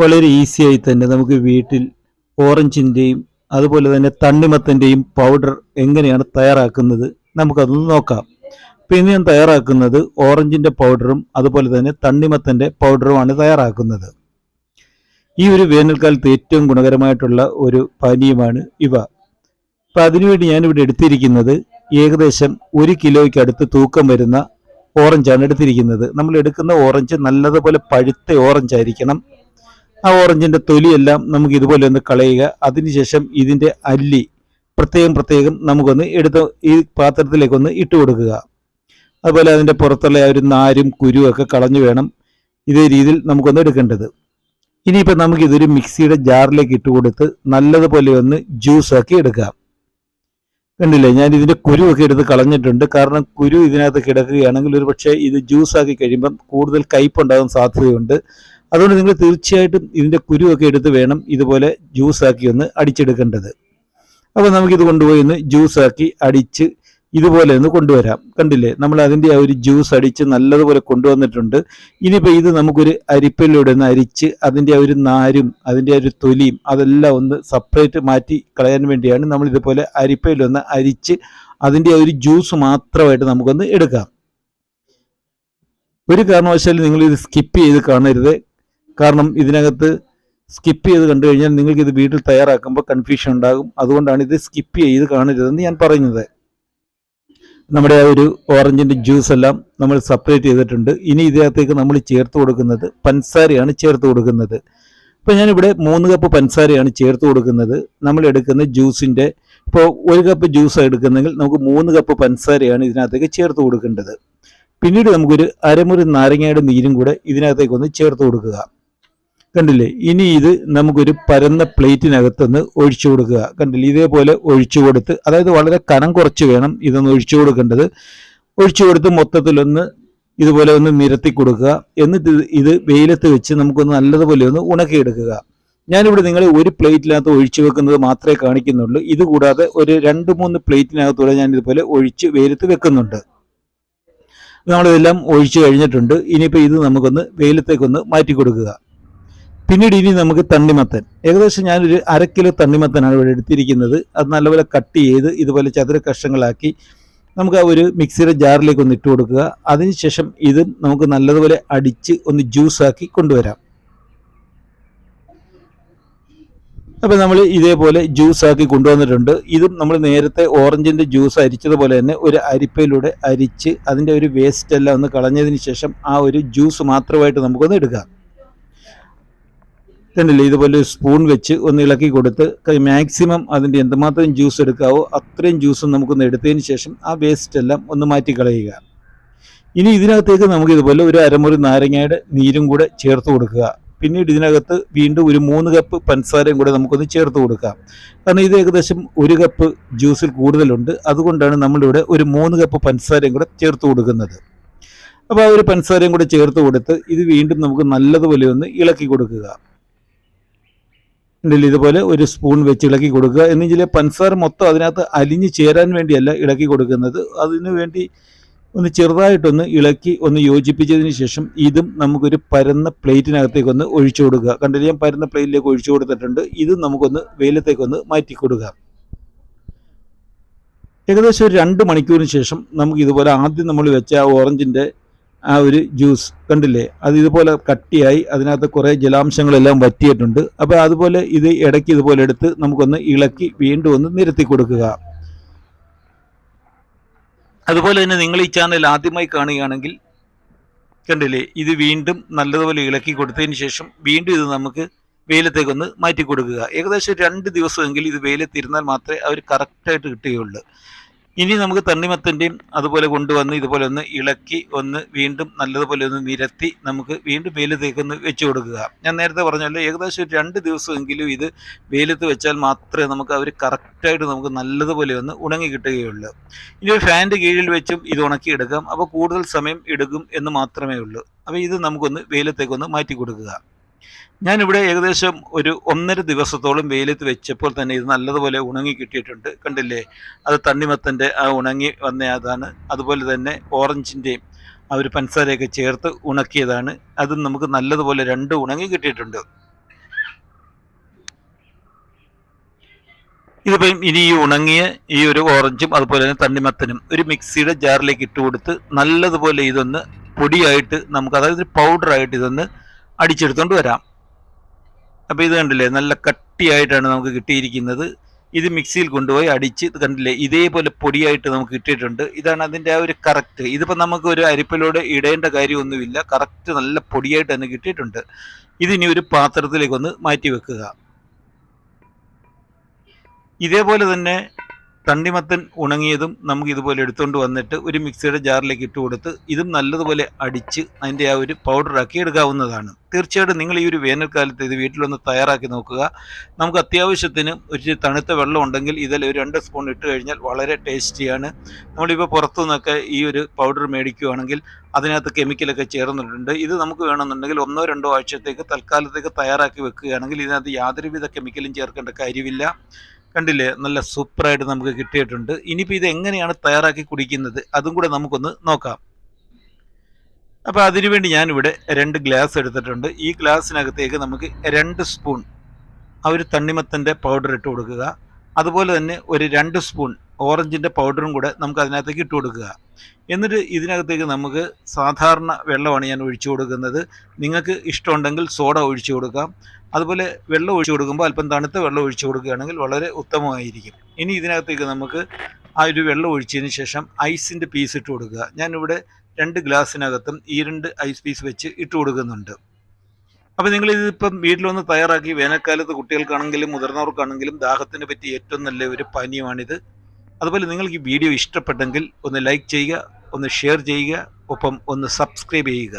വളരെ ഈസിയായി തന്നെ നമുക്ക് വീട്ടിൽ ഓറഞ്ചിന്റെയും അതുപോലെ തന്നെ തണ്ണിമത്തന്റെയും പൗഡർ എങ്ങനെയാണ് തയ്യാറാക്കുന്നത് നമുക്കതൊന്ന് നോക്കാം. പിന്നെ ഞാൻ തയ്യാറാക്കുന്നത് ഓറഞ്ചിന്റെ പൗഡറും അതുപോലെ തന്നെ തണ്ണിമത്തന്റെ പൗഡറുമാണ് തയ്യാറാക്കുന്നത്. ഈ ഒരു വേനൽക്കാലത്ത് ഏറ്റവും ഗുണകരമായിട്ടുള്ള ഒരു പാനീയമാണ് ഇവ. അപ്പം അതിനുവേണ്ടി ഞാനിവിടെ എടുത്തിരിക്കുന്നത് ഏകദേശം ഒരു കിലോയ്ക്ക് അടുത്ത് തൂക്കം വരുന്ന ഓറഞ്ചാണ് എടുത്തിരിക്കുന്നത്. നമ്മൾ എടുക്കുന്ന ഓറഞ്ച് നല്ലതുപോലെ പഴുത്ത ഓറഞ്ച് ആയിരിക്കണം ആ ഓറഞ്ചിന്റെ തൊലിയെല്ലാം നമുക്ക് ഇതുപോലെ ഒന്ന് കളയുക. അതിനുശേഷം ഇതിന്റെ അല്ലി പ്രത്യേകം പ്രത്യേകം നമുക്കൊന്ന് എടുത്ത് ഈ പാത്രത്തിലേക്കൊന്ന് ഇട്ട് കൊടുക്കുക. അതുപോലെ അതിന്റെ പുറത്തുള്ള ഒരു നാരും കുരുവൊക്കെ കളഞ്ഞു വേണം ഇതേ രീതിയിൽ നമുക്കൊന്ന് എടുക്കേണ്ടത്. ഇനിയിപ്പോൾ നമുക്ക് ഇതൊരു മിക്സിയുടെ ജാറിലേക്ക് ഇട്ട് കൊടുത്ത് നല്ലതുപോലെ ഒന്ന് ജ്യൂസ് ആക്കി എടുക്കാം കണ്ടില്ലേ? ഞാൻ ഇതിന്റെ കുരുവൊക്കെ എടുത്ത് കളഞ്ഞിട്ടുണ്ട്. കാരണം കുരു ഇതിനകത്ത് കിടക്കുകയാണെങ്കിൽ ഒരു പക്ഷേ ഇത് ജ്യൂസ് ആക്കി കഴിയുമ്പം കൂടുതൽ കയ്പുണ്ടാകാൻ സാധ്യതയുണ്ട്. അതുകൊണ്ട് നിങ്ങൾ തീർച്ചയായിട്ടും ഇതിന്റെ കുരുവൊക്കെ എടുത്ത് വേണം ഇതുപോലെ ജ്യൂസാക്കി ഒന്ന് അടിച്ചെടുക്കേണ്ടത്. അപ്പോൾ നമുക്കിത് കൊണ്ടുപോയി ഒന്ന് ജ്യൂസാക്കി അടിച്ച് ഇതുപോലെ ഒന്ന് കൊണ്ടുവരാം. കണ്ടില്ലേ? നമ്മൾ അതിന്റെ ആ ഒരു ജ്യൂസ് അടിച്ച് നല്ലതുപോലെ കൊണ്ടുവന്നിട്ടുണ്ട്. ഇനിയിപ്പോൾ ഇത് നമുക്കൊരു അരിപ്പയിലൂടെ ഒന്ന് അരിച്ച് അതിന്റെ ആ ഒരു നാരും അതിന്റെ ആ ഒരു തൊലിയും അതെല്ലാം ഒന്ന് സെപ്പറേറ്റ് മാറ്റി കളയാൻ വേണ്ടിയാണ് നമ്മൾ ഇതുപോലെ അരിപ്പയിലൊന്ന് അരിച്ച് അതിന്റെ ആ ഒരു ജ്യൂസ് മാത്രമായിട്ട് നമുക്കൊന്ന് എടുക്കാം. ഒരു കാരണവശാലും നിങ്ങൾ ഇത് സ്കിപ്പ് ചെയ്ത് കാണരുത്. കാരണം ഇതിനകത്ത് സ്കിപ്പ് ചെയ്ത് കണ്ടു കഴിഞ്ഞാൽ നിങ്ങൾക്ക് ഇത് വീട്ടിൽ തയ്യാറാക്കുമ്പോൾ കൺഫ്യൂഷൻ ഉണ്ടാകും. അതുകൊണ്ടാണ് ഇത് സ്കിപ്പ് ചെയ്ത് കാണരുതെന്ന് ഞാൻ പറയുന്നത്. നമ്മുടെ ആ ഒരു ഓറഞ്ചിന്റെ ജ്യൂസ് എല്ലാം നമ്മൾ സെപ്പറേറ്റ് ചെയ്തിട്ടുണ്ട്. ഇനി ഇതിനകത്തേക്ക് നമ്മൾ ചേർത്ത് കൊടുക്കുന്നത് പഞ്ചസാരയാണ് ചേർത്ത് കൊടുക്കുന്നത്. ഇപ്പോൾ ഞാനിവിടെ മൂന്ന് കപ്പ് പഞ്ചസാരയാണ് ചേർത്ത് കൊടുക്കുന്നത്. നമ്മൾ എടുക്കുന്ന ജ്യൂസിന്റെ ഇപ്പോൾ ഒരു കപ്പ് ജ്യൂസ് എടുക്കുന്നെങ്കിൽ നമുക്ക് മൂന്ന് കപ്പ് പഞ്ചസാരയാണ് ഇതിനകത്തേക്ക് ചേർത്ത് കൊടുക്കേണ്ടത്. പിന്നീട് നമുക്കൊരു അരമുറി നാരങ്ങയുടെ നീരും കൂടെ ഇതിനകത്തേക്ക് ഒന്ന് ചേർത്ത് കൊടുക്കുക. കണ്ടില്ലേ? ഇനി ഇത് നമുക്കൊരു പരന്ന പ്ലേറ്റിനകത്തുനിന്ന് ഒഴിച്ചു കൊടുക്കുക. കണ്ടില്ലേ? ഇതേപോലെ ഒഴിച്ചു കൊടുത്ത് അതായത് വളരെ കനം കുറച്ച് വേണം ഇതൊന്ന് ഒഴിച്ചു കൊടുക്കേണ്ടത്. ഒഴിച്ചു കൊടുത്ത് മൊത്തത്തിലൊന്ന് ഇതുപോലെ ഒന്ന് നിരത്തി കൊടുക്കുക. എന്നിട്ട് ഇത് വെയിലത്ത് വെച്ച് നമുക്കൊന്ന് നല്ലതുപോലെ ഒന്ന് ഉണക്കിയെടുക്കുക. ഞാനിവിടെ നിങ്ങളെ ഒരു പ്ലേറ്റിനകത്ത് ഒഴിച്ചു വെക്കുന്നത് മാത്രമേ കാണിക്കുന്നുള്ളൂ. ഇത് കൂടാതെ ഒരു രണ്ട് മൂന്ന് പ്ലേറ്റിനകത്തൂടെ ഞാൻ ഇതുപോലെ ഒഴിച്ച് വെയിലത്ത് വെക്കുന്നുണ്ട്. നമ്മളിതെല്ലാം ഒഴിച്ചു കഴിഞ്ഞിട്ടുണ്ട്. ഇനിയിപ്പോൾ ഇത് നമുക്കൊന്ന് വെയിലത്തേക്കൊന്ന് മാറ്റി കൊടുക്കുക. പിന്നീട് ഇനി നമുക്ക് തണ്ണിമത്തൻ. ഏകദേശം ഞാനൊരു അര കിലോ തണ്ണിമത്തനാണ് ഇവിടെ എടുത്തിരിക്കുന്നത്. അത് നല്ലപോലെ കട്ട് ചെയ്ത് ഇതുപോലെ ചതുര കഷ്ണങ്ങളാക്കി നമുക്ക് ആ ഒരു മിക്സിയുടെ ജാറിലേക്ക് ഒന്ന് ഇട്ട് കൊടുക്കുക. അതിനുശേഷം ഇത് നമുക്ക് നല്ലതുപോലെ അടിച്ച് ഒന്ന് ജ്യൂസാക്കി കൊണ്ടുവരാം. അപ്പോൾ നമ്മൾ ഇതേപോലെ ജ്യൂസാക്കി കൊണ്ടുവന്നിട്ടുണ്ട്. ഇതും നമ്മൾ നേരത്തെ ഓറഞ്ചിന്റെ ജ്യൂസ് അരിച്ചതുപോലെ തന്നെ ഒരു അരിപ്പയിലൂടെ അരിച്ച് അതിന്റെ ഒരു വേസ്റ്റ് എല്ലാം ഒന്ന് കളഞ്ഞതിന് ശേഷം ആ ഒരു ജ്യൂസ് മാത്രമായിട്ട് നമുക്കൊന്ന് എടുക്കാം. കണ്ടില്ലേ ഇതുപോലെ സ്പൂൺ വെച്ച് ഒന്ന് ഇളക്കി കൊടുത്ത് മാക്സിമം അതിന്റെ എന്തുമാത്രം ജ്യൂസ് എടുക്കാവോ അത്രയും ജ്യൂസും നമുക്കൊന്ന് എടുത്തതിന് ശേഷം ആ വേസ്റ്റ് എല്ലാം ഒന്ന് മാറ്റി കളയുക. ഇനി ഇതിനകത്തേക്ക് നമുക്ക് ഇതുപോലെ ഒരു അരമുറി നാരങ്ങയുടെ നീരും കൂടെ ചേർത്ത് കൊടുക്കുക. പിന്നീട് ഇതിനകത്ത് വീണ്ടും ഒരു മൂന്ന് കപ്പ് പഞ്ചസാരയും കൂടെ നമുക്കൊന്ന് ചേർത്ത് കൊടുക്കാം. കാരണം ഇത് ഏകദേശം ഒരു കപ്പ് ജ്യൂസിൽ കൂടുതലുണ്ട്. അതുകൊണ്ടാണ് നമ്മളിവിടെ ഒരു മൂന്ന് കപ്പ് പഞ്ചസാരയും കൂടെ ചേർത്ത് കൊടുക്കുന്നത്. അപ്പോൾ ആ ഒരു പഞ്ചസാരയും കൂടെ ചേർത്ത് കൊടുത്ത് ഇത് വീണ്ടും നമുക്ക് നല്ലതുപോലെ ഒന്ന് ഇളക്കി കൊടുക്കുക. ഉണ്ടല്ലോ ഇതുപോലെ ഒരു സ്പൂൺ വെച്ച് ഇളക്കി കൊടുക്കുക. എന്നുവെച്ചാൽ പഞ്ചസാര മൊത്തം അതിനകത്ത് അലിഞ്ഞ് ചേരാൻ വേണ്ടിയല്ല ഇളക്കി കൊടുക്കുന്നത്. അതിനു വേണ്ടി ഒന്ന് ചെറുതായിട്ടൊന്ന് ഇളക്കി ഒന്ന് യോജിപ്പിച്ചതിന് ശേഷം ഇതും നമുക്കൊരു പരന്ന പ്ലേറ്റിനകത്തേക്ക് ഒന്ന് ഒഴിച്ചു കൊടുക്കുക. കണ്ടില്ല? ഞാൻ പരന്ന പ്ലേറ്റിലേക്ക് ഒഴിച്ചു കൊടുത്തിട്ടുണ്ട്. ഇത് നമുക്കൊന്ന് വെയിലത്തേക്കൊന്ന് മാറ്റി കൊടുക്കുക. ഏകദേശം ഒരു രണ്ട് മണിക്കൂറിന് ശേഷം നമുക്ക് ഇതുപോലെ ആദ്യം നമ്മൾ വെച്ച ഓറഞ്ചിന്റെ ആ ഒരു ജ്യൂസ് കണ്ടില്ലേ? അത് ഇതുപോലെ കട്ടിയായി അതിനകത്ത് കുറേ ജലാംശങ്ങളെല്ലാം വറ്റിയിട്ടുണ്ട്. അപ്പോൾ അതുപോലെ ഇത് ഇടയ്ക്ക് ഇതുപോലെ എടുത്ത് നമുക്കൊന്ന് ഇളക്കി വീണ്ടും ഒന്ന് നിരത്തി കൊടുക്കുക. അതുപോലെ തന്നെ നിങ്ങൾ ഈ ചാനൽ ആദ്യമായി കാണുകയാണെങ്കിൽ കണ്ടില്ലേ? ഇത് വീണ്ടും നല്ലതുപോലെ ഇളക്കി കൊടുത്തതിന് ശേഷം വീണ്ടും ഇത് നമുക്ക് വെയിലത്തേക്കൊന്ന് മാറ്റി കൊടുക്കുക. ഏകദേശം രണ്ട് ദിവസമെങ്കിലും ഇത് വെയിലത്തിരുന്നാൽ മാത്രമേ അവർ കറക്റ്റായിട്ട് കിട്ടുകയുള്ളൂ. ഇനി നമുക്ക് തണ്ണിമത്തന്റെയും അതുപോലെ കൊണ്ടുവന്ന് ഇതുപോലെ ഒന്ന് ഇളക്കി ഒന്ന് വീണ്ടും നല്ലതുപോലെ ഒന്ന് നിരത്തി നമുക്ക് വീണ്ടും വെയിലത്തേക്ക് ഒന്ന് വെച്ച് കൊടുക്കുക. ഞാൻ നേരത്തെ പറഞ്ഞല്ലോ ഏകദേശം ഒരു രണ്ട് ദിവസമെങ്കിലും ഇത് വെയിലത്ത് വെച്ചാൽ മാത്രമേ നമുക്ക് അവർ കറക്റ്റായിട്ട് നമുക്ക് നല്ലതുപോലെ ഒന്ന് ഉണങ്ങി കിട്ടുകയുള്ളൂ. ഇനി ഒരു ഫാനിന്റെ കീഴിൽ വെച്ചും ഇത് ഉണക്കിയെടുക്കാം. അപ്പോൾ കൂടുതൽ സമയം എടുക്കും എന്ന് മാത്രമേ ഉള്ളൂ. അപ്പോൾ ഇത് നമുക്കൊന്ന് വെയിലത്തേക്കൊന്ന് മാറ്റി കൊടുക്കുക. ഞാനിവിടെ ഏകദേശം ഒരു ഒന്നര ദിവസത്തോളം വെയിലത്ത് വെച്ചപ്പോൾ തന്നെ ഇത് നല്ലതുപോലെ ഉണങ്ങി കിട്ടിയിട്ടുണ്ട്. കണ്ടില്ലേ? അത് തണ്ണിമത്തന്റെ ആ ഉണങ്ങി വന്ന അതാണ്. അതുപോലെ തന്നെ ഓറഞ്ചിന്റെയും ആ ഒരു പൻസാരയൊക്കെ ചേർത്ത് ഉണക്കിയതാണ്. അത് നമുക്ക് നല്ലതുപോലെ രണ്ട് ഉണങ്ങി കിട്ടിയിട്ടുണ്ട്. ഇതിപ്പം ഇനി ഈ ഉണങ്ങിയ ഈ ഒരു ഓറഞ്ചും അതുപോലെ തന്നെ തണ്ണിമത്തനും ഒരു മിക്സിയുടെ ജാറിലേക്ക് ഇട്ട് കൊടുത്ത് നല്ലതുപോലെ ഇതൊന്ന് പൊടിയായിട്ട് നമുക്ക് അതായത് പൗഡറായിട്ട് ഇതൊന്ന് അടിച്ചെടുത്തോണ്ട് വരാം. അപ്പോൾ ഇത് കണ്ടില്ലേ നല്ല കട്ടിയായിട്ടാണ് നമുക്ക് കിട്ടിയിരിക്കുന്നത്. ഇത് മിക്സിയിൽ കൊണ്ടുപോയി അടിച്ച് ഇത് കണ്ടില്ലേ ഇതേപോലെ പൊടിയായിട്ട് നമുക്ക് കിട്ടിയിട്ടുണ്ട്. ഇതാണ് അതിന്റെ ആ ഒരു കറക്റ്റ്. ഇതിപ്പോൾ നമുക്ക് ഒരു അരിപ്പിലൂടെ ഇടേണ്ട കാര്യമൊന്നുമില്ല. കറക്റ്റ് നല്ല പൊടിയായിട്ട് തന്നെ കിട്ടിയിട്ടുണ്ട്. ഇതിനി ഒരു പാത്രത്തിലേക്ക് ഒന്ന് മാറ്റി വെക്കുക. ഇതേപോലെ തന്നെ തണ്ണിമത്തൻ ഉണങ്ങിയതും നമുക്ക് ഇതുപോലെ എടുത്തുകൊണ്ട് വന്നിട്ട് ഒരു മിക്സിയുടെ ജാറിലേക്ക് ഇട്ട് കൊടുത്ത് ഇതും നല്ലതുപോലെ അടിച്ച് അതിന്റെ ആ ഒരു പൗഡറാക്കി എടുക്കാവുന്നതാണ്. തീർച്ചയായിട്ടും നിങ്ങൾ ഈ ഒരു വേനൽക്കാലത്ത് ഇത് വീട്ടിലൊന്ന് തയ്യാറാക്കി നോക്കുക. നമുക്ക് അത്യാവശ്യത്തിന് ഒരു തണുത്ത വെള്ളം ഉണ്ടെങ്കിൽ ഇതിൽ ഒരു രണ്ട് സ്പൂൺ ഇട്ട് കഴിഞ്ഞാൽ വളരെ ടേസ്റ്റിയാണ് നമ്മളിപ്പോൾ പുറത്തു നിന്നൊക്കെ ഈ ഒരു പൗഡർ മേടിക്കുകയാണെങ്കിൽ അതിനകത്ത് കെമിക്കലൊക്കെ ചേർന്നിട്ടുണ്ട്. ഇത് നമുക്ക് വേണമെന്നുണ്ടെങ്കിൽ ഒന്നോ രണ്ടോ ആഴ്ചത്തേക്ക് തൽക്കാലത്തേക്ക് തയ്യാറാക്കി വെക്കുകയാണെങ്കിൽ ഇതിനകത്ത് യാതൊരുവിധ കെമിക്കലും ചേർക്കേണ്ട കാര്യമില്ല. കണ്ടില്ലേ? നല്ല സൂപ്പറായിട്ട് നമുക്ക് കിട്ടിയിട്ടുണ്ട്. ഇനിയിപ്പോൾ ഇത് എങ്ങനെയാണ് തയ്യാറാക്കി കുടിക്കുന്നത്? അതും കൂടെ നമുക്കൊന്ന് നോക്കാം. അപ്പോൾ അതിനുവേണ്ടി ഞാനിവിടെ രണ്ട് ഗ്ലാസ് എടുത്തിട്ടുണ്ട്. ഈ ഗ്ലാസ്സിനകത്തേക്ക് നമുക്ക് രണ്ട് സ്പൂൺ ആ ഒരു തണ്ണിമത്തന്റെ പൗഡർ ഇട്ട് കൊടുക്കുക. അതുപോലെ തന്നെ ഒരു രണ്ട് സ്പൂൺ ഓറഞ്ചിന്റെ പൗഡറും കൂടെ നമുക്ക് അതിനകത്തേക്ക് ഇട്ട് കൊടുക്കുക. എന്നിട്ട് ഇതിനകത്തേക്ക് നമുക്ക് സാധാരണ വെള്ളമാണ് ഞാൻ ഒഴിച്ചു കൊടുക്കുന്നത്. നിങ്ങൾക്ക് ഇഷ്ടമുണ്ടെങ്കിൽ സോഡ ഒഴിച്ചു കൊടുക്കാം. അതുപോലെ വെള്ളം ഒഴിച്ചു കൊടുക്കുമ്പോൾ അല്പം തണുത്ത വെള്ളം ഒഴിച്ചു കൊടുക്കുകയാണെങ്കിൽ വളരെ ഉത്തമമായിരിക്കും. ഇനി ഇതിനകത്തേക്ക് നമുക്ക് ആ ഒരു വെള്ളം ഒഴിച്ചതിന് ശേഷം ഐസിന്റെ പീസ് ഇട്ട് കൊടുക്കുക. ഞാനിവിടെ രണ്ട് ഗ്ലാസ്സിനകത്തും ഈ രണ്ട് ഐസ് പീസ് വെച്ച് ഇട്ട് കൊടുക്കുന്നുണ്ട്. അപ്പോൾ നിങ്ങൾ ഇതിപ്പം വീട്ടിൽ വന്ന് തയ്യാറാക്കി വേനൽക്കാലത്ത് കുട്ടികൾക്കാണെങ്കിലും മുതിർന്നവർക്കാണെങ്കിലും ദാഹത്തിനെ പറ്റി ഏറ്റവും നല്ല ഒരു പാനീയമാണിത്. അതുപോലെ നിങ്ങൾക്ക് ഈ വീഡിയോ ഇഷ്ടപ്പെട്ടെങ്കിൽ ഒന്ന് ലൈക്ക് ചെയ്യുക ഒന്ന് ഷെയർ ചെയ്യുക ഒപ്പം ഒന്ന് സബ്സ്ക്രൈബ് ചെയ്യുക.